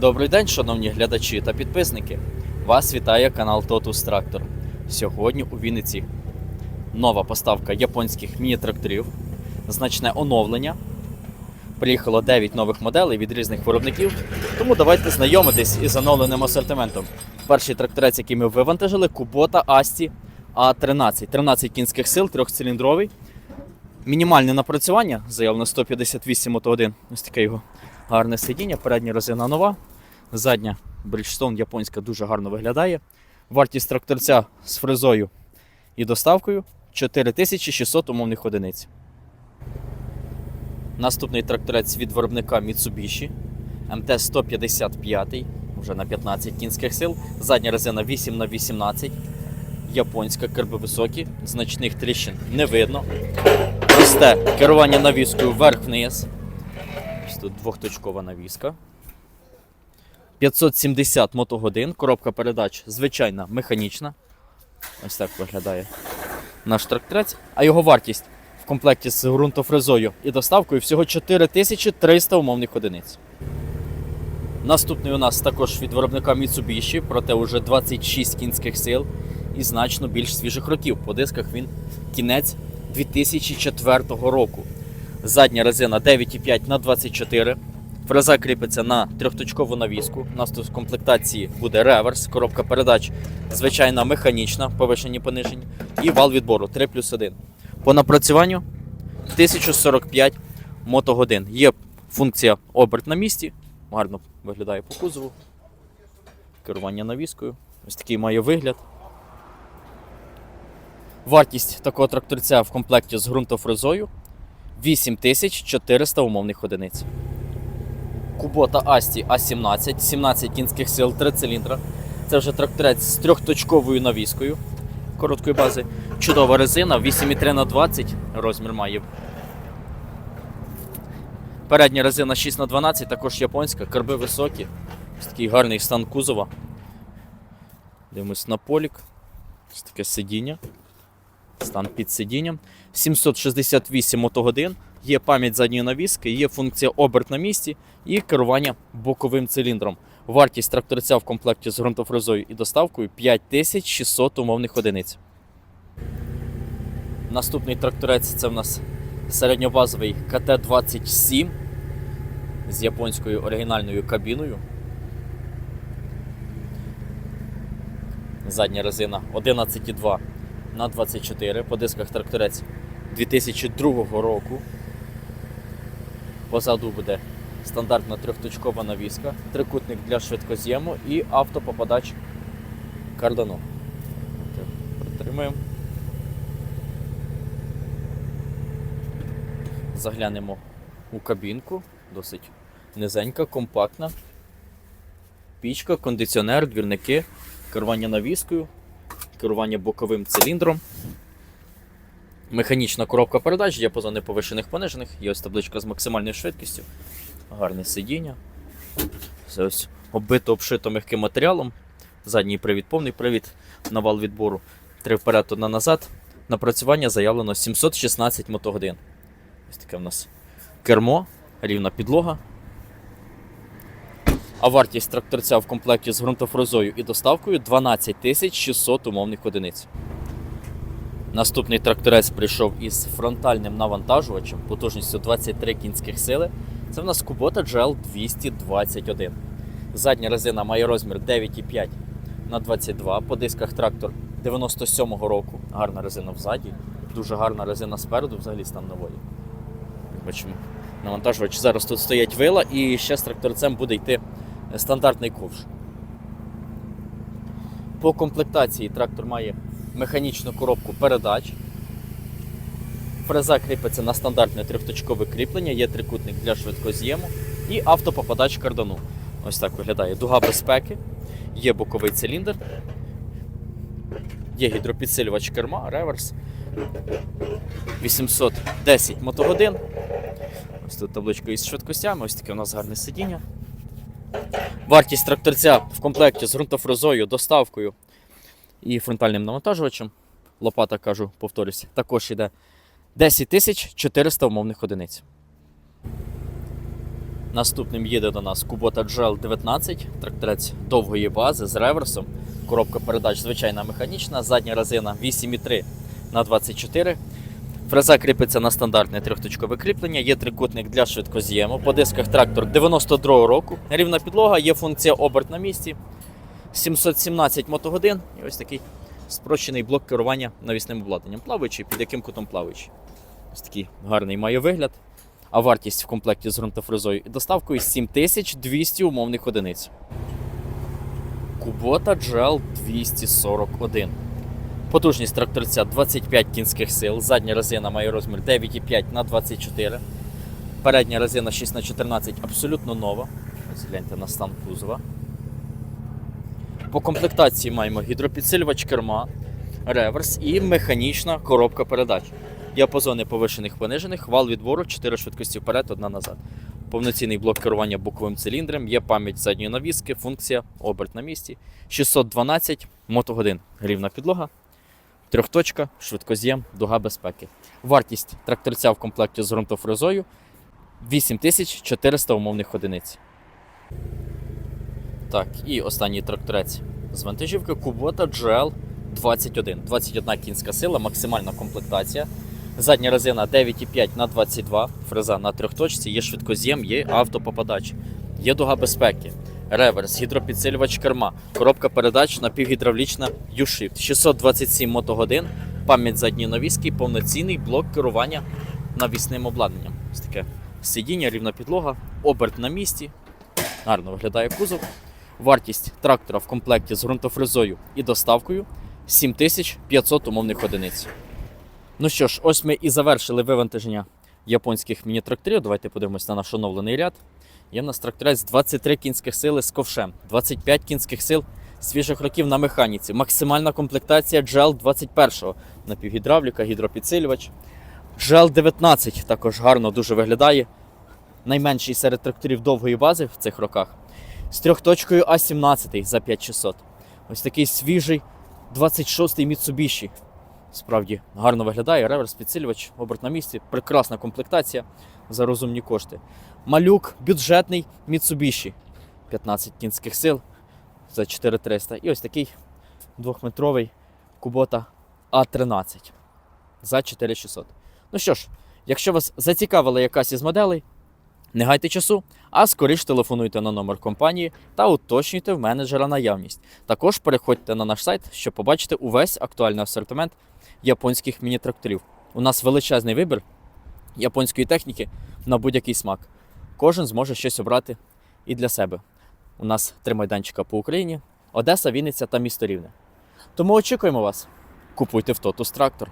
Добрий день, шановні глядачі та підписники. Вас вітає канал Totus Tractor. Сьогодні у Вінниці нова поставка японських міні-тракторів, значне оновлення. Приїхало 9 нових моделей від різних виробників. Тому давайте знайомитись із оновленим асортиментом. Перший тракторець, який ми вивантажили, Kubota Asti A13. 13 кінських сил, трьохциліндровий. Мінімальне напрацювання, заявлено 158 мотогодин. Ось таке його гарне сидіння, передня резина нова, задня Bridgestone японська дуже гарно виглядає. Вартість тракторця з фрезою і доставкою 4600 умовних одиниць. Наступний тракторець від виробника Mitsubishi МТ-155, вже на 15 кінських сил, задня резина 8х18, японська, керби високі, значних тріщин не видно. Просте керування навіскою вверх-вниз. Ось двохточкова навіска. 570 мотогодин, коробка передач звичайна механічна. Ось так виглядає наш тракторець. А його вартість в комплекті з ґрунтофрезою і доставкою всього 4300 умовних одиниць. Наступний у нас також від виробника Mitsubishi, проте вже 26 кінських сил і значно більш свіжих років. По дисках він кінець 2004 року. Задня резина 9,5 на 24. Фреза кріпиться на трьохточкову навіску. У нас тут в комплектації буде реверс, коробка передач, звичайна механічна, повишені понижені, і вал відбору 3 плюс 1. По напрацюванню 1045 мотогодин. Є функція оберт на місці, гарно виглядає по кузову. Керування навіскою. Ось такий має вигляд. Вартість такого тракторця в комплекті з ґрунтофрезою 8400 умовних одиниць. Кубота Асті А17, 17 кінських сил, 3 циліндра. Це вже тракторець з трьохточковою навіскою короткої бази. Чудова резина, 8,3 на 20 розмір має. Передня резина 6 на 12 також японська, карби високі. Ось такий гарний стан кузова. Дивимось на полік. Ось таке сидіння. Стан під сидінням. 768 мотогодин. Є пам'ять задньої навіски, є функція оберт на місці і керування боковим циліндром. Вартість тракторця в комплекті з ґрунтофрезою і доставкою 5600 умовних одиниць. Наступний тракторець це в нас середньобазовий КТ-27 з японською оригінальною кабіною. Задня резина 11,2 на 24 по дисках тракторець 2002 року. Позаду буде стандартна трьохточкова навіска, трикутник для швидкоз'єму і автопопадач кардану. Притримуємо. Заглянемо у кабінку, досить низенька, компактна. Пічка, кондиціонер, двірники, керування навіскою, керування боковим циліндром. Механічна коробка передач, діапазони повишених понижених, є ось табличка з максимальною швидкістю. Гарне сидіння. Все ось оббито, обшито м'яким матеріалом. Задній привід, повний привід, навал відбору. Три вперед, одна назад. Напрацювання заявлено 716 мотогодин. Ось таке в нас кермо, рівна підлога. А вартість тракторця в комплекті з ґрунтофрезою і доставкою 12 600 умовних одиниць. Наступний тракторець прийшов із фронтальним навантажувачем потужністю 23 кінських сили. Це в нас Kubota GL 221. Задня резина має розмір 9,5 на 22. По дисках трактор 97-го року. Гарна резина взаді, дуже гарна резина спереду, взагалі стан нової. Бачимо, навантажувач. Зараз тут стоять вила і ще з тракторцем буде йти стандартний ковш. По комплектації трактор має механічну коробку передач. Фреза кріпиться на стандартне трьохточкове кріплення, є трикутник для швидкоз'єму і автопопадач кардану. Ось так виглядає. Дуга безпеки, є боковий циліндр, є гідропідсилювач керма, реверс. 810 мотогодин. Ось тут табличка із швидкостями, ось таке у нас гарне сидіння. Вартість тракторця в комплекті з ґрунтофрезою, доставкою і фронтальним навантажувачем. Лопата, кажу, повторюсь, також йде 10 400 умовних одиниць. Наступним їде до нас Kubota GL 19, тракторець довгої бази з реверсом. Коробка передач звичайна механічна, задня резина 8,3 на 24. Фреза кріпиться на стандартне трьохточкове кріплення, є трикутник для швидкоз'єму. По дисках трактор 92 року. Рівна підлога, є функція оберт на місці. 717 мотогодин і ось такий спрощений блок керування навісним обладнанням. Плаваючий, під яким кутом плаваючий. Ось такий гарний має вигляд. А вартість в комплекті з ґрунтофрезою і доставкою 7200 умовних одиниць. Kubota GL 241. Потужність тракторця 25 кінських сил. Задня резина має розмір 9,5 на 24. Передня резина 6 на 14 абсолютно нова. Ось на стан кузова. По комплектації маємо гідропідсилювач керма, реверс і механічна коробка передач. Діапазони повишених понижених, вал відбору, 4 швидкості вперед, одна назад. Повноцінний блок керування боковим циліндром, є пам'ять задньої навіски, функція оберт на місці. 612 мотогодин. Рівна підлога, трьохточка, швидкоз'єм, дуга безпеки. Вартість тракторця в комплекті з ґрунтофрезою 8400 умовних одиниць. Так, і останній тракторець з вантажівки Kubota GL 21. 21 кінська сила, максимальна комплектація. Задня резина 9,5 на 22, фреза на трьохточці, є швидкоз'єм, є автопопадач, є дуга безпеки, реверс, гідропідсилювач керма, коробка передач напівгідравлічна U-Shift, 627 мотогодин, пам'ять задньої навіски, повноцінний блок керування навісним обладнанням. Ось таке сидіння, рівна підлога, оберт на місці, гарно виглядає кузов. Вартість трактора в комплекті з ґрунтофрезою і доставкою 7500 умовних одиниць. Ну що ж, ось ми і завершили вивантаження японських міні-тракторів. Давайте подивимось на наш оновлений ряд. Є в нас тракторець 23 кінських сили з ковшем, 25 кінських сил свіжих років на механіці, максимальна комплектація GL 21 напівгідравліка, гідропідсилювач. GL 19 також гарно дуже виглядає. Найменший серед тракторів довгої бази в цих роках. З трьохточкою А17 за 5600. Ось такий свіжий 26-й Mitsubishi. Справді гарно виглядає. Реверс, підсилювач, оберт на місці, прекрасна комплектація за розумні кошти. Малюк, бюджетний Mitsubishi. 15 кінських сил за 4300. І ось такий двохметровий Kubota А13 за 4600. Ну що ж, якщо вас зацікавила якась із моделей, не гайте часу, а скоріш телефонуйте на номер компанії та уточнюйте в менеджера наявність. Також переходьте на наш сайт, щоб побачити увесь актуальний асортимент японських міні-тракторів. У нас величезний вибір японської техніки на будь-який смак. Кожен зможе щось обрати і для себе. У нас три майданчика по Україні: Одеса, Вінниця та місто Рівне. Тому очікуємо вас. Купуйте в Тотус трактор.